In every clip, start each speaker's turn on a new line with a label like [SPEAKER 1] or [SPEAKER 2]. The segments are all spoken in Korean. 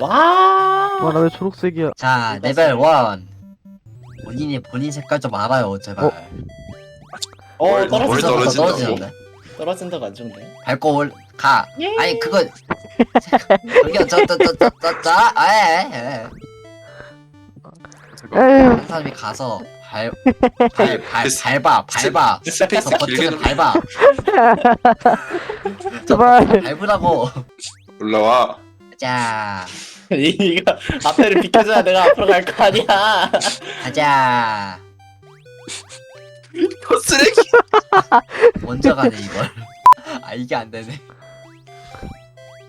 [SPEAKER 1] 와.
[SPEAKER 2] 와 나 왜 초록색이야
[SPEAKER 3] 자 레벨 1 본인이 본인 색깔 좀 알아요 제발
[SPEAKER 2] 어?
[SPEAKER 1] 어
[SPEAKER 4] 뭘- 뭘
[SPEAKER 1] 떨어진다.
[SPEAKER 4] 떨어진다고?
[SPEAKER 3] 떨어지는데
[SPEAKER 1] 안 좋네.
[SPEAKER 3] 밟고 올 가.
[SPEAKER 1] 예.
[SPEAKER 3] 아니 그거 저기요 저저저저저 예.
[SPEAKER 2] 에휴
[SPEAKER 3] 한 사람이 가서 밟밟 밟아 밟아
[SPEAKER 4] 스페이스 길게
[SPEAKER 3] 버튼을 밟아
[SPEAKER 2] 제발
[SPEAKER 3] 밟으라고
[SPEAKER 4] 올라와
[SPEAKER 3] 자
[SPEAKER 1] 이거 앞에를 비켜줘야 내가 앞으로 갈 거 아니야.
[SPEAKER 3] 가자
[SPEAKER 4] 저 쓰레기
[SPEAKER 3] 먼저 가네 이걸 아 이게 안 되네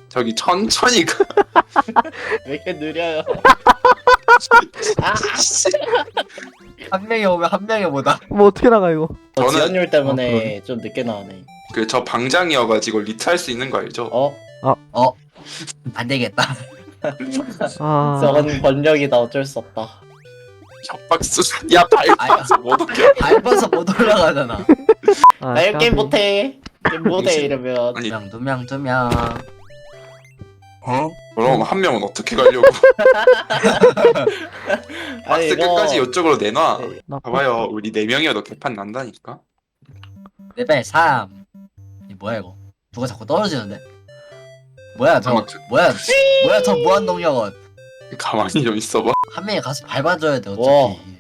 [SPEAKER 4] 저기 천천히 가
[SPEAKER 1] 왜 이렇게 느려요?
[SPEAKER 3] 한 명이 오면 한 명이 못와
[SPEAKER 2] 뭐 어떻게 나가 이거
[SPEAKER 1] 저
[SPEAKER 4] 저는-
[SPEAKER 1] 지연율
[SPEAKER 2] 어,
[SPEAKER 1] 때문에
[SPEAKER 2] 그러네.
[SPEAKER 1] 좀 늦게 나오네.
[SPEAKER 4] 그 저 방장이어가지고 리트할 수 있는 거 알죠?
[SPEAKER 1] 어?
[SPEAKER 3] 안 되겠다.
[SPEAKER 2] 아.
[SPEAKER 1] 저건 번역이다. 어쩔 수 없다.
[SPEAKER 4] 협박수 야 밟아서 못 오게
[SPEAKER 3] 밟아서 못 올라가잖아.
[SPEAKER 2] 아,
[SPEAKER 1] 나 이거 게임
[SPEAKER 2] 까비.
[SPEAKER 1] 못해. 게임 못해 이러면.
[SPEAKER 4] 아니
[SPEAKER 3] 두명 두 명 두명.
[SPEAKER 4] 어? 그럼 한 명은 어떻게 가려고? 박스 끝까지 이쪽으로 내놔.
[SPEAKER 2] 나
[SPEAKER 4] 봐봐요. 우리 네 명이어도 개판 난다니까.
[SPEAKER 3] 레벨 3 이 뭐야 이거? 누가 자꾸 떨어지는데 뭐야 저
[SPEAKER 4] 잠깐만, 그-
[SPEAKER 3] 뭐야 뭐야 저 무한동력은
[SPEAKER 4] 가만히 좀 있어봐
[SPEAKER 3] 한 명이 가서 밟아줘야 돼
[SPEAKER 1] 와.
[SPEAKER 3] 어차피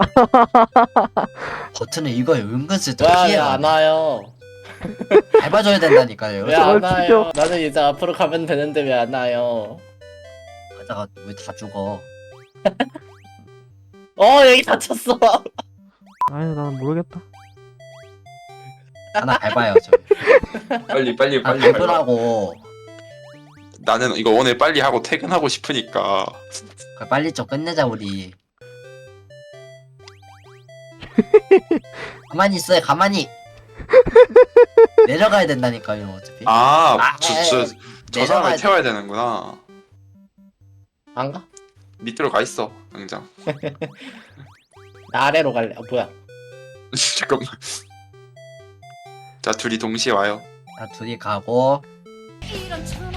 [SPEAKER 3] 버튼을 이거 은근슬쩍
[SPEAKER 1] 왜안
[SPEAKER 3] 피해가
[SPEAKER 1] 와요?
[SPEAKER 3] 밟아줘야 된다니까요
[SPEAKER 1] 왜 안
[SPEAKER 2] 저걸
[SPEAKER 1] 와요? 나는 이제 앞으로 가면 되는데 왜 안 와요?
[SPEAKER 3] 가다가 왜 다 죽어
[SPEAKER 1] 어 여기 다쳤어.
[SPEAKER 2] 아유 난 모르겠다
[SPEAKER 3] 하나 밟아요 저
[SPEAKER 4] 빨리 빨리
[SPEAKER 3] 아,
[SPEAKER 4] 빨리
[SPEAKER 3] 밟으라고
[SPEAKER 4] 나는 이거 오늘 빨리 하고 퇴근하고 싶으니까
[SPEAKER 3] 그래, 빨리 좀 끝내자 우리 가만히 있어요 가만히 내려가야 된다니까요 어차피
[SPEAKER 4] 아,
[SPEAKER 3] 아,
[SPEAKER 4] 저, 저, 저
[SPEAKER 3] 내려가야
[SPEAKER 4] 사람을
[SPEAKER 3] 돼.
[SPEAKER 4] 태워야 되는구나.
[SPEAKER 1] 안 가?
[SPEAKER 4] 밑으로 가 있어, 당장.
[SPEAKER 1] 나 아래로 갈래. 아, 뭐야?
[SPEAKER 4] 잠깐만. 자, 둘이 동시에 와요.
[SPEAKER 3] 자 둘이 가고 저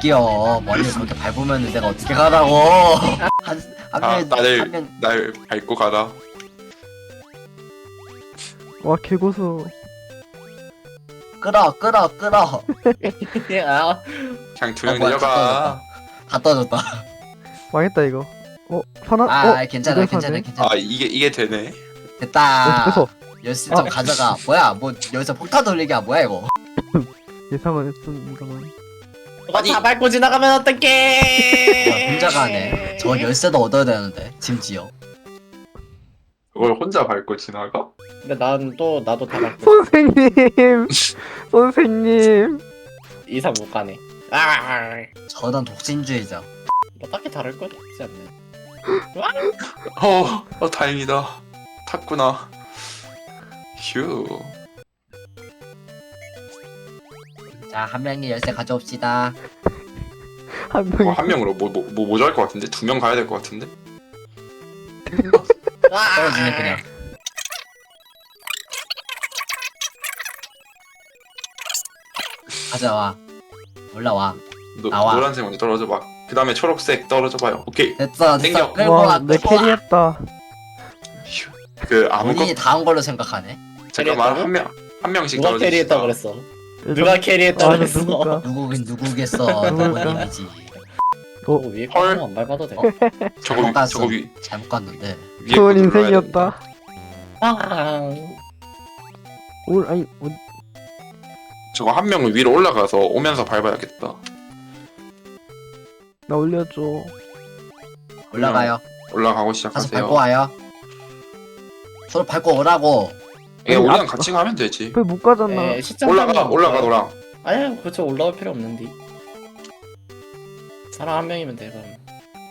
[SPEAKER 3] 기요 머리를 그렇게 밟으면 내가 어떻게 가라고. 한, 한
[SPEAKER 4] 아, 나를,
[SPEAKER 3] 한 명,
[SPEAKER 4] 날 밟고 가라.
[SPEAKER 2] 와 개고수
[SPEAKER 3] 끌어 끌어 끌어.
[SPEAKER 1] 아,
[SPEAKER 4] 그냥 두 명
[SPEAKER 3] 아, 뭐야,
[SPEAKER 4] 내려가.
[SPEAKER 3] 다 떨어졌다.
[SPEAKER 2] 망했다 이거. 어 사나? 아어
[SPEAKER 3] 괜찮아 괜찮아
[SPEAKER 2] 사네?
[SPEAKER 3] 괜찮아.
[SPEAKER 4] 아, 이게, 이게 되네.
[SPEAKER 3] 됐다.
[SPEAKER 2] 어째서
[SPEAKER 3] 열쇠 좀 가져가. 뭐야 뭐 여기서 폭탄 돌리기야 뭐야 이거.
[SPEAKER 2] 예상은 했습니다만
[SPEAKER 1] 너가
[SPEAKER 4] 아니.
[SPEAKER 1] 다 밟고 지나가면 어떡해?
[SPEAKER 3] 와, 혼자가 하네 저 열쇠도 얻어야 되는데 심지어
[SPEAKER 4] 그걸 혼자 밟고 지나가?
[SPEAKER 1] 근데 난 또 나도 다 밟고
[SPEAKER 2] 선생님 선생님
[SPEAKER 1] 이상 못 가네. 아,
[SPEAKER 3] 저는 독신주의자
[SPEAKER 1] 뭐 딱히 다를 건 없지 않네.
[SPEAKER 4] 어, 어, 다행이다. 탔구나. 휴.
[SPEAKER 3] 자 한 명이 열쇠 가져옵시다
[SPEAKER 2] 한 명이
[SPEAKER 4] 어, 한 명으로 뭐, 뭐, 뭐 모자랄 것 같은데? 두 명 가야 될 것 같은데?
[SPEAKER 3] 떨어지네 그냥 가져와 올라와
[SPEAKER 4] 노,
[SPEAKER 3] 나와.
[SPEAKER 4] 노란색 먼저 떨어져 봐. 그 다음에 초록색 떨어져 봐요. 오케이.
[SPEAKER 3] 됐어
[SPEAKER 4] 땡겨.
[SPEAKER 3] 됐어 끌고 와
[SPEAKER 2] 와내
[SPEAKER 3] 끌고 와
[SPEAKER 2] 캐리했다
[SPEAKER 4] 휴. 그 아무것
[SPEAKER 3] 본인이 다한 걸로 생각하네
[SPEAKER 4] 잠깐만
[SPEAKER 1] 캐리했다고?
[SPEAKER 4] 한명 한 명씩
[SPEAKER 1] 누가
[SPEAKER 4] 떨어집시다.
[SPEAKER 1] 캐리했다 그랬어? 누가 캐리했다
[SPEAKER 2] 아, 나
[SPEAKER 1] 그랬어?
[SPEAKER 2] 누굴까?
[SPEAKER 3] 누구긴 누구겠어
[SPEAKER 2] 누굴까?
[SPEAKER 3] 누구님이지
[SPEAKER 1] 어, 위에
[SPEAKER 4] 헐.
[SPEAKER 1] 거안 밟아도 돼.
[SPEAKER 4] 저거 위,
[SPEAKER 3] 잠깐
[SPEAKER 4] 저거 위
[SPEAKER 3] 잘못 갔는데
[SPEAKER 4] 위에
[SPEAKER 2] 좋은
[SPEAKER 4] 눌러야
[SPEAKER 2] 인생이었다
[SPEAKER 1] 아,
[SPEAKER 2] 올 아니 어,
[SPEAKER 4] 저거 한 명은 위로 올라가서 오면서 밟아야겠다.
[SPEAKER 2] 나 올려줘
[SPEAKER 3] 올라가요
[SPEAKER 4] 올라가고
[SPEAKER 3] 가서
[SPEAKER 4] 시작하세요.
[SPEAKER 3] 밟고 와요 서로 밟고 오라고
[SPEAKER 4] 예,
[SPEAKER 2] 아니,
[SPEAKER 4] 우리랑
[SPEAKER 2] 앞-
[SPEAKER 4] 같이 가면 되지.
[SPEAKER 2] 왜못 가잖아
[SPEAKER 1] 에, 시점
[SPEAKER 4] 올라가, 올라가. 노랑.
[SPEAKER 1] 아니야, 그쵸 올라갈 필요 없는데. 사람 한 명이면 돼 그럼.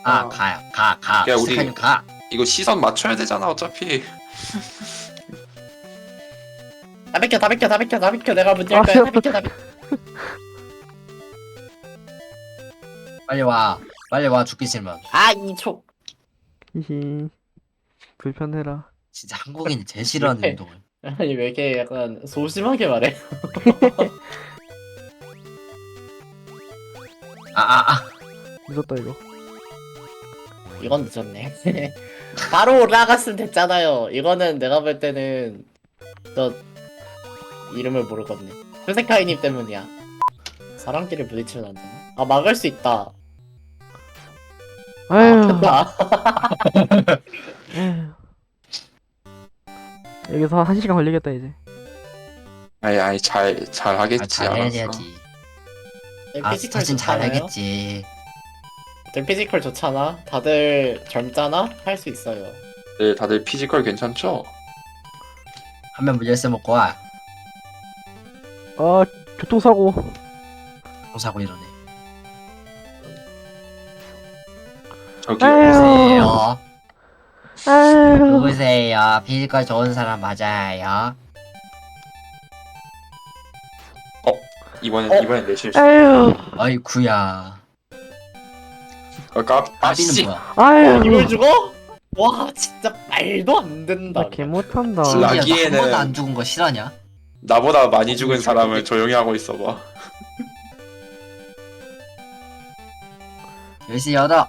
[SPEAKER 3] 아
[SPEAKER 4] 어.
[SPEAKER 3] 가요 가가
[SPEAKER 4] 야, 우리-
[SPEAKER 3] 시작하면 가
[SPEAKER 4] 이거 시선 맞춰야 되잖아, 어차피.
[SPEAKER 1] 다 비켜, 다 비켜, 다 비켜, 다 비켜. 내가 문열 거야. 다 비켜, 다 비켜.
[SPEAKER 3] 빨리 와 빨리 와 죽기 싫으면
[SPEAKER 1] 아, 이 초.
[SPEAKER 2] 히히 불편해라
[SPEAKER 3] 진짜 한국인이 제일 싫어하는
[SPEAKER 1] 왜?
[SPEAKER 3] 운동을
[SPEAKER 1] 아니 왜 이렇게 약간 소심하게 말해?
[SPEAKER 3] 아 아 아
[SPEAKER 2] 늦었다 이거
[SPEAKER 1] 이건 늦었네. 바로 올라갔으면 됐잖아요. 이거는 내가 볼 때는 너 이름을 모르겠네. 표세카이님 때문이야. 사람끼리 부딪히면 안 되나? 아 막을 수 있다.
[SPEAKER 2] 아휴
[SPEAKER 1] 나
[SPEAKER 2] 에휴. 여기서 한 시간 걸리겠다 이제
[SPEAKER 4] 아이 아이 잘잘 하겠지
[SPEAKER 3] 아, 잘
[SPEAKER 4] 알았어.
[SPEAKER 3] 해야지. 아,
[SPEAKER 1] 피지컬
[SPEAKER 3] 스타진 잘
[SPEAKER 1] 좋잖아요.
[SPEAKER 3] 하겠지.
[SPEAKER 1] 다들 피지컬 좋잖아. 다들 젊잖아. 할 수 있어요.
[SPEAKER 4] 네, 다들 피지컬 괜찮죠?
[SPEAKER 3] 한명 물렸어 먹고 와.
[SPEAKER 2] 아 교통사고
[SPEAKER 3] 사고 이러네.
[SPEAKER 4] 저기
[SPEAKER 2] 아유.
[SPEAKER 3] 누구세요?
[SPEAKER 2] 아휴
[SPEAKER 3] 누구세요? 피지컬 좋은 사람 맞아요.
[SPEAKER 4] 이번엔
[SPEAKER 1] 어?
[SPEAKER 4] 이번엔 내 실수.
[SPEAKER 3] 아이쿠야.
[SPEAKER 4] 아까
[SPEAKER 3] 까비는
[SPEAKER 4] 아씨
[SPEAKER 3] 뭐야?
[SPEAKER 2] 아휴
[SPEAKER 1] 이걸 죽어? 와 진짜 말도 안 된다.
[SPEAKER 2] 나개 못한다
[SPEAKER 3] 심지어
[SPEAKER 4] 라기에는-
[SPEAKER 3] 번도 안 죽은 거 실화냐?
[SPEAKER 4] 나보다 많이 죽은 사람을 조용히 하고 있어봐.
[SPEAKER 3] 열시 열어.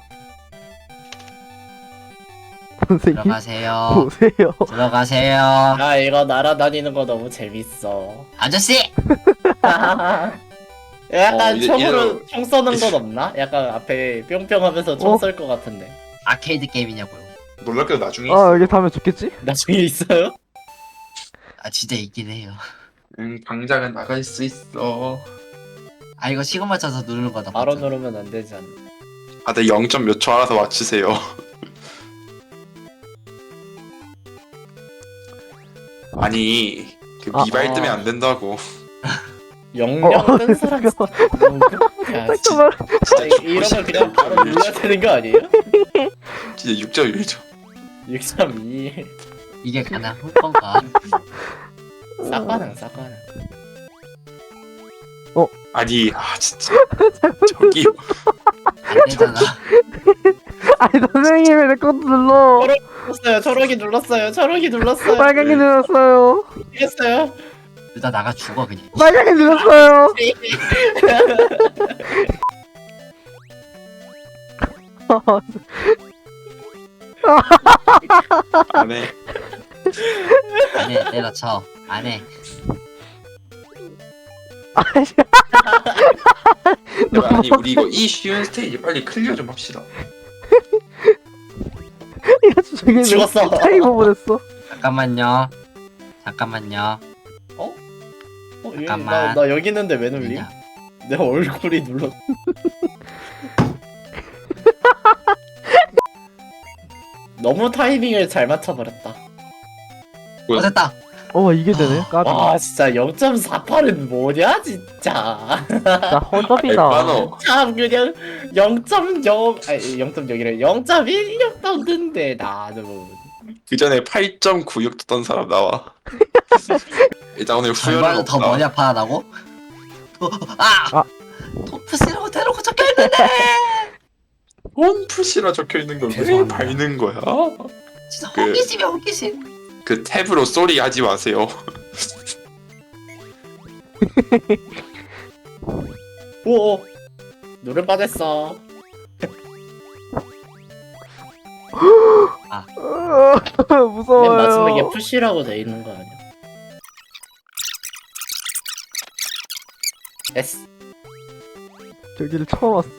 [SPEAKER 2] 선생님
[SPEAKER 3] 들어가세요.
[SPEAKER 2] 보세요
[SPEAKER 3] 들어가세요.
[SPEAKER 1] 아 이거 날아다니는 거 너무 재밌어.
[SPEAKER 3] 아저씨!
[SPEAKER 1] 약간
[SPEAKER 4] 어, 이제-
[SPEAKER 1] 총으로
[SPEAKER 4] 이제는-
[SPEAKER 1] 총 쏘는 건 없나? 약간 앞에 뿅뿅하면서 총
[SPEAKER 2] 어?
[SPEAKER 1] 쏠 것 같은데.
[SPEAKER 3] 아케이드 게임이냐고요.
[SPEAKER 4] 놀랍게도 나중에
[SPEAKER 2] 아 여기 다음에 죽겠지?
[SPEAKER 1] 나중에 있어요?
[SPEAKER 3] 아 진짜 있긴 해요.
[SPEAKER 4] 응 당장은 나갈 수 있어.
[SPEAKER 3] 아 이거 시간 맞춰서 누르는 거다.
[SPEAKER 1] 바로? 누르면 안 되지 않나?
[SPEAKER 4] 다들 0. 몇 초 알아서 맞추세요. 아니 그
[SPEAKER 2] 아,
[SPEAKER 4] 미발
[SPEAKER 1] 아.
[SPEAKER 4] 뜨면 안 된다고.
[SPEAKER 1] 영영
[SPEAKER 2] 어,
[SPEAKER 1] 뜬 사람 진짜 누구야, 진짜. 이- 이러면 그냥 바로 눌러야 되는 거 아니에요?
[SPEAKER 4] 진짜 6.1초.
[SPEAKER 1] 6.2
[SPEAKER 3] 이게 가능한 건가?
[SPEAKER 1] 싹가능 싹가능
[SPEAKER 4] 아니 아 진짜 저기
[SPEAKER 3] 안 되잖아.
[SPEAKER 2] 아니 선생님 왜 내 것도 눌러
[SPEAKER 1] 눌렀어요 초록이 눌렀어요 초록이 눌렀어요
[SPEAKER 2] 빨강이 눌렀어요
[SPEAKER 1] 이겼어요
[SPEAKER 3] 일단 나가 죽어 그냥.
[SPEAKER 2] 빨강이 눌렀어요
[SPEAKER 4] 안해.
[SPEAKER 3] 안해 때려쳐. 안해.
[SPEAKER 4] 아니 우리 이거 이 쉬운 스테이지 빨리 클리어 좀 합시다.
[SPEAKER 2] 이거 저기
[SPEAKER 1] 죽었어.
[SPEAKER 2] 타이거 보냈어
[SPEAKER 3] 잠깐만요. 잠깐만요.
[SPEAKER 1] 어, 얘, 나,
[SPEAKER 3] 잠깐만.
[SPEAKER 1] 나 여기 있는데 왜 눌림?
[SPEAKER 3] 왜냐?
[SPEAKER 1] 내 얼굴이 눌렀 너무 타이밍을 잘 맞춰버렸다
[SPEAKER 3] 어 됐다.
[SPEAKER 2] 어 이게 되네
[SPEAKER 3] 아,
[SPEAKER 2] 까비
[SPEAKER 1] 와 진짜 0.48은 뭐냐 진짜
[SPEAKER 2] 나 허접이다
[SPEAKER 1] 참 그냥 0.0 아니 0.0이래 0.16 떴는데 나도
[SPEAKER 4] 그 전에 8.96 떴던 사람 나와. 일단 오늘 후회는
[SPEAKER 3] 절반은 더
[SPEAKER 4] 없다.
[SPEAKER 3] 머리 아파하다고? 어, 아!
[SPEAKER 2] 아.
[SPEAKER 3] 토프스라고 대놓고 적혀있는데!
[SPEAKER 4] 원 푸시라 적혀 있는 걸 왜
[SPEAKER 3] 죄송합니다.
[SPEAKER 4] 밟는 거야?
[SPEAKER 3] 진짜
[SPEAKER 4] 그-
[SPEAKER 3] 호기심이야 호기심.
[SPEAKER 4] 그 탭으로 쏘리 하지 마세요.
[SPEAKER 1] 오 노래 빠졌어. 맨
[SPEAKER 2] 무서워요.
[SPEAKER 1] 마지막에 푸시라고 돼 있는 거 아니야? S.
[SPEAKER 2] 저기를 처음 왔어.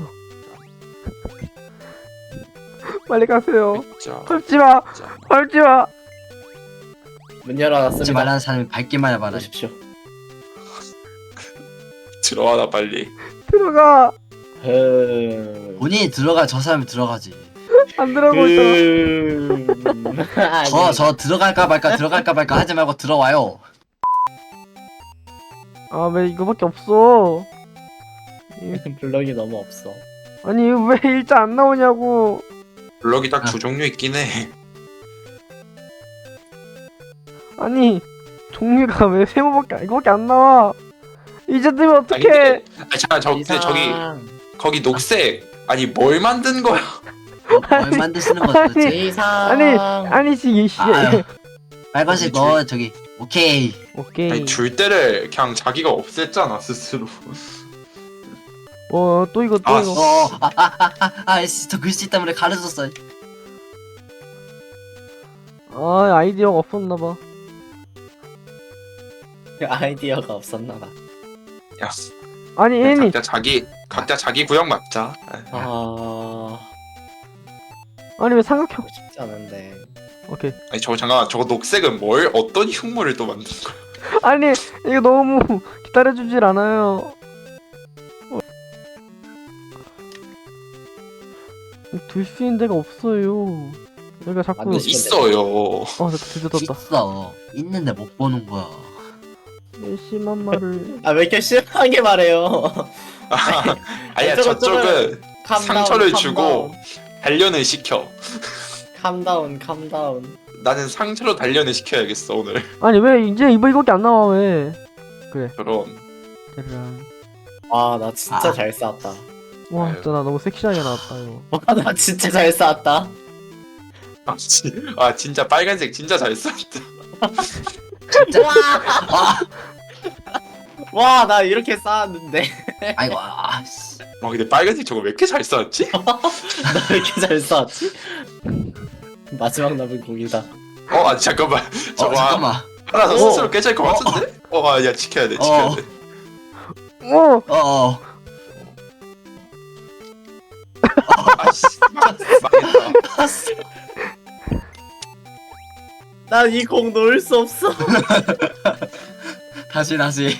[SPEAKER 2] 빨리 가세요.
[SPEAKER 4] 진짜.
[SPEAKER 2] 밟지마.
[SPEAKER 4] 진짜.
[SPEAKER 2] 밟지 마
[SPEAKER 1] 문
[SPEAKER 3] 하지
[SPEAKER 1] 열어놨습니다
[SPEAKER 3] 말라는 사람이 밟기만 해봐라.
[SPEAKER 1] 보십시오
[SPEAKER 4] 들어와라 빨리.
[SPEAKER 2] 들어가
[SPEAKER 1] 흠...
[SPEAKER 3] 본인이 들어가 저 사람이 들어가지.
[SPEAKER 2] 안 들어가고 있잖아
[SPEAKER 1] 흠... 아니,
[SPEAKER 3] 저, 저 들어갈까 말까 들어갈까 말까 하지 말고 들어와요.
[SPEAKER 2] 아 왜 이거밖에 없어
[SPEAKER 1] 블럭이 너무 없어
[SPEAKER 2] 아니 왜 일자 안 나오냐고
[SPEAKER 4] 블럭이 딱
[SPEAKER 3] 아.
[SPEAKER 4] 두 종류 있긴 해.
[SPEAKER 2] 아니 종류가 왜 세모밖에 안- 이거밖에 안 나와 이제 뜨면
[SPEAKER 4] 아니,
[SPEAKER 2] 어떡해
[SPEAKER 4] 근데, 아, 잠깐 저, 근데 저기 거기 녹색 아니 뭘 만든 거야?
[SPEAKER 3] 뭐, 뭘 만드시는 거죠 도대체?
[SPEAKER 1] 이상
[SPEAKER 2] 아니, 아니 지금 씨
[SPEAKER 3] 아유. 빨간색 너 저기 오케이.
[SPEAKER 2] 오케이
[SPEAKER 4] 아니 줄 때를 그냥 자기가 없앴잖아 스스로.
[SPEAKER 2] 어 또 이거 또
[SPEAKER 4] 아,
[SPEAKER 2] 이거
[SPEAKER 3] 어아아아아 저 글씨 때문에 가려졌어
[SPEAKER 2] 아 아이디어가 없었나 봐
[SPEAKER 1] 아이디어가 없었나봐.
[SPEAKER 4] 야,
[SPEAKER 2] 아니 애니
[SPEAKER 4] 각자 자기 각자 자기 구역 맞자.
[SPEAKER 1] 아,
[SPEAKER 2] 아니 왜 삼각형
[SPEAKER 1] 하고 싶지 않은데.
[SPEAKER 2] 오케이
[SPEAKER 4] 아니 저거 잠깐 저거 녹색은 뭘 어떤 흉물을 또 만든 거야?
[SPEAKER 2] 아니 이거 너무 기다려주질 않아요 어. 둘 수 있는 데가 없어요 여기가 자꾸
[SPEAKER 4] 있어요.
[SPEAKER 2] 어 드디어 떴다
[SPEAKER 3] 있어 있는데 못 보는 거야
[SPEAKER 2] 왜 심한 말을
[SPEAKER 1] 아, 왜 이렇게 심하게 말해요?
[SPEAKER 4] 아, 아니야
[SPEAKER 1] 저거,
[SPEAKER 4] 저쪽은
[SPEAKER 1] 캄다운,
[SPEAKER 4] 상처를
[SPEAKER 1] 캄다운.
[SPEAKER 4] 주고 단련을 시켜.
[SPEAKER 1] 캄다운, 캄다운.
[SPEAKER 4] 나는 상처로 단련을 시켜야겠어 오늘.
[SPEAKER 2] 아니 왜 이제 이거 이거밖에 안 나와 왜
[SPEAKER 4] 저런.
[SPEAKER 2] 짜란
[SPEAKER 1] 와, 나 진짜
[SPEAKER 3] 아.
[SPEAKER 1] 잘 쌌다.
[SPEAKER 2] 와
[SPEAKER 4] 아유.
[SPEAKER 2] 진짜 나 너무 섹시하게 나왔다 이거
[SPEAKER 1] 와, 나 진짜 잘 쌌다.
[SPEAKER 4] 아, 진- 아 진짜 빨간색 진짜 잘 썼다.
[SPEAKER 3] 진짜
[SPEAKER 1] 와,
[SPEAKER 3] 아
[SPEAKER 1] 와, 나 이렇게 쌓았는데.
[SPEAKER 3] 아이고 아 씨.
[SPEAKER 4] 와 근데 빨간색 저거 왜 이렇게 잘 썼지?
[SPEAKER 1] 나 왜 이렇게 잘 쌓았지? 마지막 남은 곡이다.
[SPEAKER 4] 어, 아 잠깐만.
[SPEAKER 3] 어
[SPEAKER 4] 저거
[SPEAKER 3] 잠깐만
[SPEAKER 4] 하나 더
[SPEAKER 2] 어.
[SPEAKER 4] 스스로 깨질 것 같은데? 어, 아, 야 지켜야 돼, 지켜야
[SPEAKER 3] 어.
[SPEAKER 4] 돼.
[SPEAKER 2] 어
[SPEAKER 3] 어어
[SPEAKER 4] 아씨, 망했다.
[SPEAKER 1] 난이곡 놓을 수 없어.
[SPEAKER 3] 다시 다시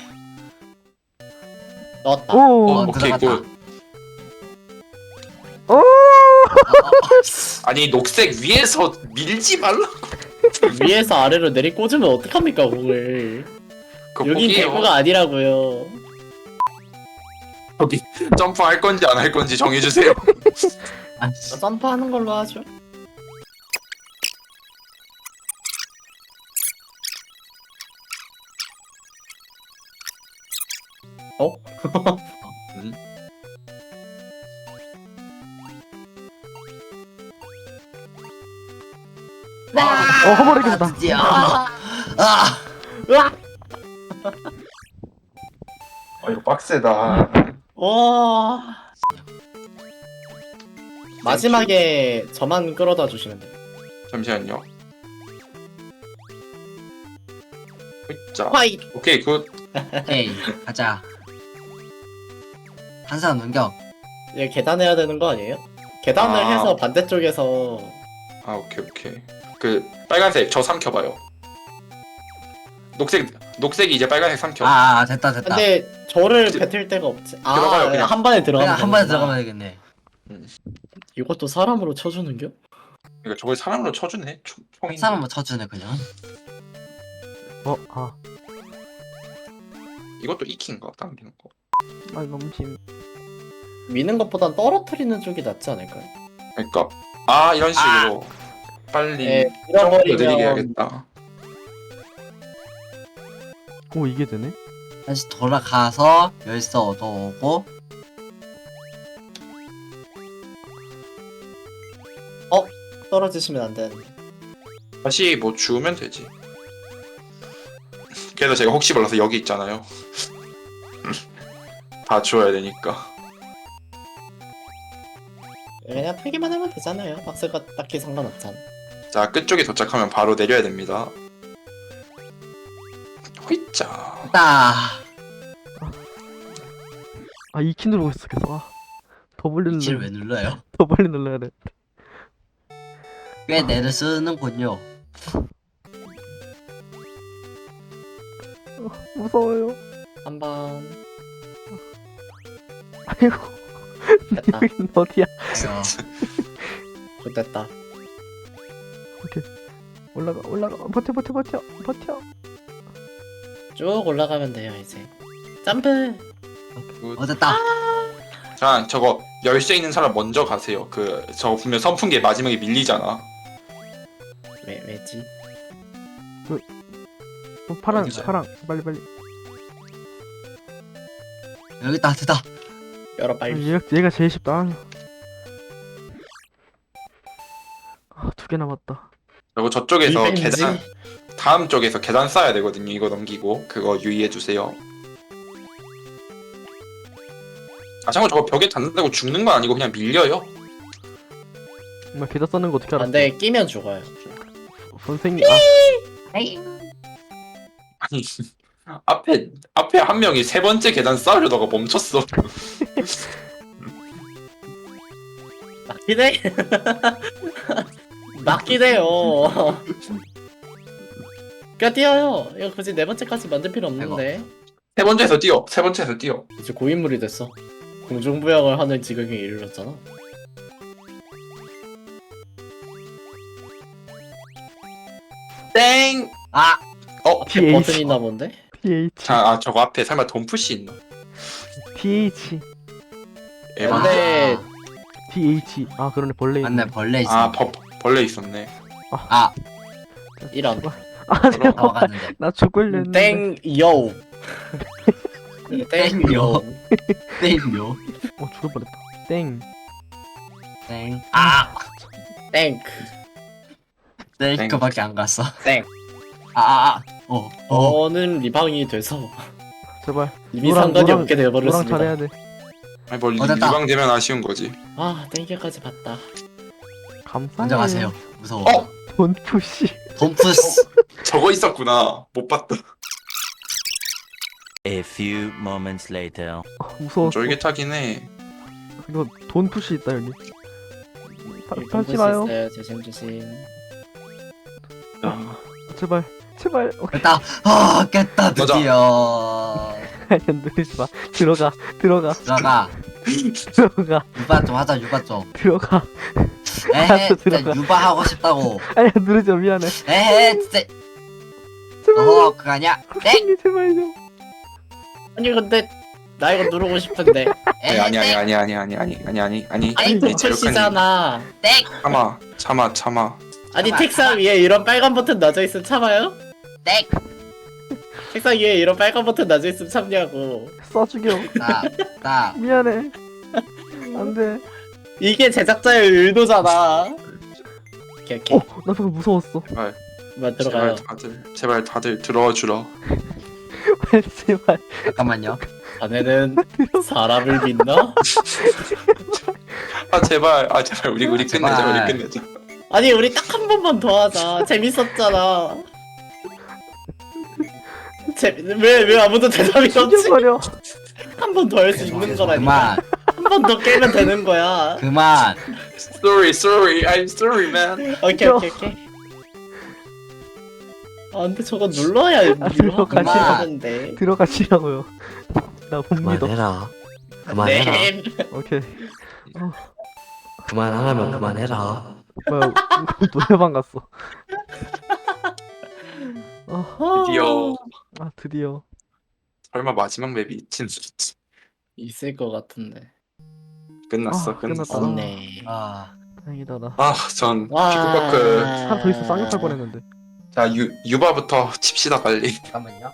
[SPEAKER 1] 넣었다.
[SPEAKER 2] 오.
[SPEAKER 4] 어,
[SPEAKER 3] 어,
[SPEAKER 4] 오케이
[SPEAKER 3] 들어갔다.
[SPEAKER 4] 굿.
[SPEAKER 2] 오.
[SPEAKER 4] 아니 녹색 위에서 밀지 말라.
[SPEAKER 1] 위에서 아래로 내리 꽂으면 어떡합니까, 곡을.
[SPEAKER 4] 그
[SPEAKER 1] 여긴
[SPEAKER 4] 포기해요.
[SPEAKER 1] 대구가 아니라고요.
[SPEAKER 4] 여기 점프할 건지 안 할 건지 정해주세요.
[SPEAKER 3] 아, 씨.
[SPEAKER 1] 점프하는 걸로 하죠.
[SPEAKER 4] 음.
[SPEAKER 2] 어 허벌이 깨졌다
[SPEAKER 3] 드디어 아
[SPEAKER 1] 으악!
[SPEAKER 4] 아 이거 빡세다.
[SPEAKER 1] 와. 마지막에 저만 끌어다 주시면 돼요.
[SPEAKER 4] 잠시만요. 자,
[SPEAKER 1] 화이.
[SPEAKER 4] 오케이 굿.
[SPEAKER 3] 오케이 가자 한 사람 넘겨
[SPEAKER 1] 얘 계단해야 되는 거 아니에요? 계단을
[SPEAKER 4] 아.
[SPEAKER 1] 해서 반대쪽에서
[SPEAKER 4] 아 오케이 오케이. 그 빨간색 저 삼켜봐요. 녹색 녹색이 이제 빨간색 삼켜.
[SPEAKER 3] 아, 아 됐다 됐다
[SPEAKER 1] 근데 저를
[SPEAKER 4] 그-
[SPEAKER 1] 뱉을 데가 없지. 아,
[SPEAKER 4] 들어가요, 그냥.
[SPEAKER 1] 한 번에 들어가면
[SPEAKER 3] 그냥 한 번에
[SPEAKER 1] 되는구나.
[SPEAKER 3] 들어가면 되겠네
[SPEAKER 1] 이것도 사람으로 쳐주는겨?
[SPEAKER 4] 그러니까 저걸 사람으로 쳐주네. 총, 총인.
[SPEAKER 3] 한 사람만 쳐주네 그냥
[SPEAKER 2] 어 아
[SPEAKER 4] 이것도 익힌가 당기는 거.
[SPEAKER 2] 아 너무 심
[SPEAKER 1] 미는 것보단 떨어뜨리는 쪽이 낫지 않을까요?
[SPEAKER 4] 그러니까 아 이런 식으로 빨리
[SPEAKER 1] 네,
[SPEAKER 4] 점프 느리게
[SPEAKER 1] 잃어버리면
[SPEAKER 4] 해야겠다.
[SPEAKER 2] 오 이게 되네
[SPEAKER 3] 다시 돌아가서 열쇠 얻어오고
[SPEAKER 1] 떨어지시면 안 되는데.
[SPEAKER 4] 다시 뭐 주우면 되지. 그래서 제가 혹시 몰라서 여기 있잖아요. 다 주워야 되니까.
[SPEAKER 1] 그냥 타기만 하면 되잖아요. 박스가 딱히 상관없잖아.
[SPEAKER 4] 자 끝쪽에 도착하면 바로 내려야 됩니다. 호이자.
[SPEAKER 3] 됐다
[SPEAKER 2] 아이키 누르고 있어 계속 아 더블리
[SPEAKER 3] 위치를 왜
[SPEAKER 2] 눌러
[SPEAKER 3] 눌러요?
[SPEAKER 2] 더블리 눌러야 돼
[SPEAKER 3] 꽤 내를 쓰는군요
[SPEAKER 2] 무서워요
[SPEAKER 1] 한 번
[SPEAKER 2] 아이고
[SPEAKER 1] 됐다.
[SPEAKER 2] 여긴 어디야
[SPEAKER 3] 어,
[SPEAKER 1] 좋됐다.
[SPEAKER 2] 올라가 올라가 버텨 버텨 버텨 버텨
[SPEAKER 1] 쭉 올라가면 돼요 이제. 점프.
[SPEAKER 3] 어 됐다
[SPEAKER 4] 자 저거 열쇠 있는 사람 먼저 가세요. 그 저거 분명 선풍기 마지막에 밀리잖아.
[SPEAKER 1] 왜 왜지?
[SPEAKER 2] 어, 파랑
[SPEAKER 4] 어디서?
[SPEAKER 2] 파랑 빨리 빨리
[SPEAKER 3] 여기 있다 됐다
[SPEAKER 1] 열어
[SPEAKER 2] 아,
[SPEAKER 1] 빨리.
[SPEAKER 2] 얘가 얘가 제일 쉽다 아 두 개 남았다
[SPEAKER 4] 그리고 저쪽에서. 계단 다음 쪽에서 계단 쌓아야 되거든요. 이거 넘기고 그거 유의해 주세요. 자전거 저거 벽에 닿는다고 죽는 건 아니고 그냥 밀려요.
[SPEAKER 2] 나 계단 쌓는 거 어떻게 알았어?
[SPEAKER 1] 근데 끼면 죽어요.
[SPEAKER 2] 선생님 아
[SPEAKER 4] 아니 앞에 앞에 한 명이 세 번째 계단 쌓으려다가 멈췄어.
[SPEAKER 1] 맞긴 해요. 그냥 뛰어요. 이거 굳이 네 번째까지 만들 필요 없는데.
[SPEAKER 4] 세 번째에서 뛰어. 세 번째에서 뛰어.
[SPEAKER 1] 이제 고인물이 됐어. 공중부양을 하는 지경에 이르렀잖아.
[SPEAKER 4] 땡.
[SPEAKER 3] 아
[SPEAKER 4] 어.
[SPEAKER 2] TH
[SPEAKER 1] 버튼 있나 본데?
[SPEAKER 2] TH
[SPEAKER 4] 자, 아 저거 앞에 설마 돈푸시 있나?
[SPEAKER 2] TH
[SPEAKER 4] 에반.
[SPEAKER 1] 근데
[SPEAKER 2] TH 아 그러네 벌레
[SPEAKER 3] 맞네 벌레 있어.
[SPEAKER 4] 아 버, 벌레 있었네.
[SPEAKER 3] 아
[SPEAKER 1] 이런
[SPEAKER 2] 아
[SPEAKER 4] 그럼
[SPEAKER 2] 잠깐만
[SPEAKER 3] 넘어갔는데.
[SPEAKER 2] 나 죽을렸는데
[SPEAKER 1] 땡 요. 땡 요.
[SPEAKER 3] 땡요.
[SPEAKER 2] 어 죽을 뻔했다 땡
[SPEAKER 3] 땡. 아
[SPEAKER 1] 땡크.
[SPEAKER 3] 땡크밖에 안 갔어.
[SPEAKER 1] 땡.
[SPEAKER 3] 아아 아. 어 어.
[SPEAKER 1] 저는 리방이 돼서
[SPEAKER 2] 제발
[SPEAKER 1] 이미
[SPEAKER 2] 노랑,
[SPEAKER 1] 상관이
[SPEAKER 2] 노랑,
[SPEAKER 1] 없게 되어버렸습니다.
[SPEAKER 2] 잘해야 돼
[SPEAKER 4] 아니 뭐
[SPEAKER 3] 어, 됐다.
[SPEAKER 4] 리방되면 아쉬운 거지.
[SPEAKER 1] 아 땡겨까지 봤다.
[SPEAKER 2] 감사해요
[SPEAKER 3] 먼저 가세요. 무서워.
[SPEAKER 4] 어?
[SPEAKER 2] 돈 푸시
[SPEAKER 3] 돈푸스.
[SPEAKER 4] 저거 있었구나. 못 봤다.
[SPEAKER 5] A few moments later.
[SPEAKER 2] 아, 무서워
[SPEAKER 4] 쫄깃하긴 해.
[SPEAKER 2] 이거 돈 푸시 있다 여기 팔지
[SPEAKER 1] 볼수
[SPEAKER 2] 마요
[SPEAKER 1] 있어요. 조심 조심.
[SPEAKER 2] 제발
[SPEAKER 3] 깼다. 아 깼다. 드디어.
[SPEAKER 2] 아니 누르지 마 들어가 들어가
[SPEAKER 3] 들어가.
[SPEAKER 2] 들어가
[SPEAKER 3] 유바 좀 하자 유바 좀.
[SPEAKER 2] 들어가
[SPEAKER 3] 에헤
[SPEAKER 2] 알았어,
[SPEAKER 3] 진짜
[SPEAKER 2] 들어가.
[SPEAKER 3] 유바 하고 싶다고.
[SPEAKER 2] 아니야 누르지 마 미안해
[SPEAKER 3] 에헤 진짜.
[SPEAKER 2] 제발
[SPEAKER 3] 어 그거 아니야. 땡.
[SPEAKER 2] 선생님 제발 좀
[SPEAKER 1] 아니 근데 나 이거 누르고 싶은데.
[SPEAKER 3] 에헤
[SPEAKER 4] 아니 아니
[SPEAKER 3] 땡.
[SPEAKER 4] 아니 아니 아니 아니 아니 아니 아니
[SPEAKER 1] 아니
[SPEAKER 4] 아니
[SPEAKER 1] 도플시잖아.
[SPEAKER 3] 땡.
[SPEAKER 4] 참아 참아 참아.
[SPEAKER 1] 아니
[SPEAKER 3] 잠깐만.
[SPEAKER 1] 책상 위에 이런 빨간 버튼 놔져 있으면 참아요?
[SPEAKER 3] 땡.
[SPEAKER 1] 책상 위에 이런 빨간 버튼 놔져 있으면 참냐고.
[SPEAKER 2] 쏴 죽여
[SPEAKER 3] 나. 나.
[SPEAKER 2] 미안해 안 돼
[SPEAKER 1] 이게 제작자의 의도잖아. 오케이 오케이.
[SPEAKER 2] 어 나 방금 무서웠어
[SPEAKER 4] 제발
[SPEAKER 1] 만
[SPEAKER 4] 제발
[SPEAKER 1] 들어가요.
[SPEAKER 4] 다들 제발 다들 들어와 주라.
[SPEAKER 2] 제발
[SPEAKER 3] 잠깐만요.
[SPEAKER 1] 자네는 사람을 믿나?
[SPEAKER 4] 아 제발 아 제발 우리 우리 끝내자
[SPEAKER 3] 제발.
[SPEAKER 4] 우리 끝내자.
[SPEAKER 1] 아니 우리 딱 한 번만 더 하자. 재밌었잖아. 왜왜 왜 아무도 대답이 없지?
[SPEAKER 2] 죽여버려
[SPEAKER 1] 한 번 더 할 수 있는 거라니까.
[SPEAKER 3] 그만.
[SPEAKER 1] 한 번 더 깨면 되는 거야.
[SPEAKER 3] 그만.
[SPEAKER 4] Sorry sorry I'm sorry man.
[SPEAKER 1] 오케이 오케이 오케이. 아 근데 저거 눌러야
[SPEAKER 2] 아, 들어가지
[SPEAKER 3] 마.
[SPEAKER 1] 하는데.
[SPEAKER 2] 들어가시라고요 나 못 믿어
[SPEAKER 5] 그만해라. 그만해라.
[SPEAKER 1] 네.
[SPEAKER 2] 오케이
[SPEAKER 5] 그만 안 하면 그만해라.
[SPEAKER 2] 뭐야 노래방 갔어 아,
[SPEAKER 4] 드디어
[SPEAKER 2] 아 드디어
[SPEAKER 4] 설마 마지막 맵이 있진 않겠지.
[SPEAKER 1] 있을 것 같은데.
[SPEAKER 4] 끝났어
[SPEAKER 2] 아,
[SPEAKER 4] 끝났어.
[SPEAKER 2] 끝났다.
[SPEAKER 1] 없네.
[SPEAKER 3] 아.
[SPEAKER 2] 다행이다 나
[SPEAKER 4] 아 전
[SPEAKER 1] 와.
[SPEAKER 4] 피부과크
[SPEAKER 2] 한더 있어 쌍욕할 뻔했는데
[SPEAKER 4] 자 유, 유바부터 칩시다 빨리.
[SPEAKER 3] 잠깐만요.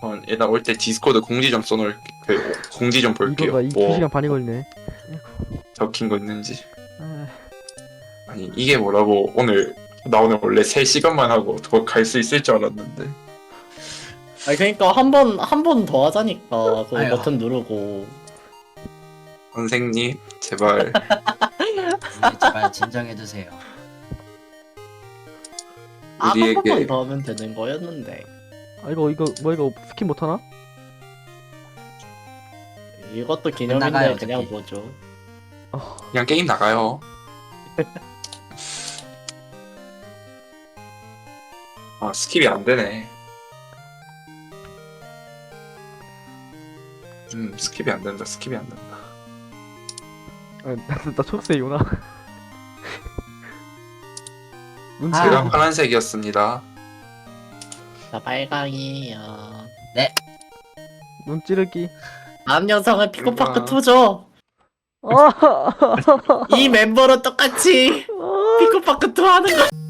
[SPEAKER 4] 전 일단 올 때 디스코드 공지 좀 써놓을 그 공지 좀 볼게요.
[SPEAKER 2] 이거가 이
[SPEAKER 4] 뭐
[SPEAKER 2] 2시간 반이 걸리네
[SPEAKER 4] 적힌 거 있는지.
[SPEAKER 2] 아,
[SPEAKER 4] 아니 이게 뭐라고 오늘 나 오늘 원래 3시간만 하고 더 갈 수 있을 줄 알았는데
[SPEAKER 1] 아니 그러니까 한 번 한 번 더 하자니까 그
[SPEAKER 3] 아유.
[SPEAKER 1] 버튼 누르고
[SPEAKER 4] 선생님 제발
[SPEAKER 3] 제발 진정해 주세요.
[SPEAKER 1] 아, 한
[SPEAKER 4] 우리에게
[SPEAKER 1] 번만 더 하면 되는 거였는데
[SPEAKER 2] 아 이거 이거 뭐 이거 스킨 못 하나?
[SPEAKER 1] 이것도 기념인데 그냥
[SPEAKER 3] 어차피.
[SPEAKER 1] 뭐죠
[SPEAKER 4] 그냥 게임 나가요. 아 스킵이 안 되네. 음 스킵이 안 된다. 스킵이 안 된다.
[SPEAKER 2] 아, 나, 나 초록색이구나 눈치
[SPEAKER 3] 아.
[SPEAKER 4] 제가 파란색이었습니다.
[SPEAKER 1] 나 빨강이에요
[SPEAKER 2] 눈 찌르기
[SPEAKER 1] 다음 영상은 피코파크. 2죠
[SPEAKER 2] 아,
[SPEAKER 1] 이 멤버로 똑같이 피코파크 2 하는 거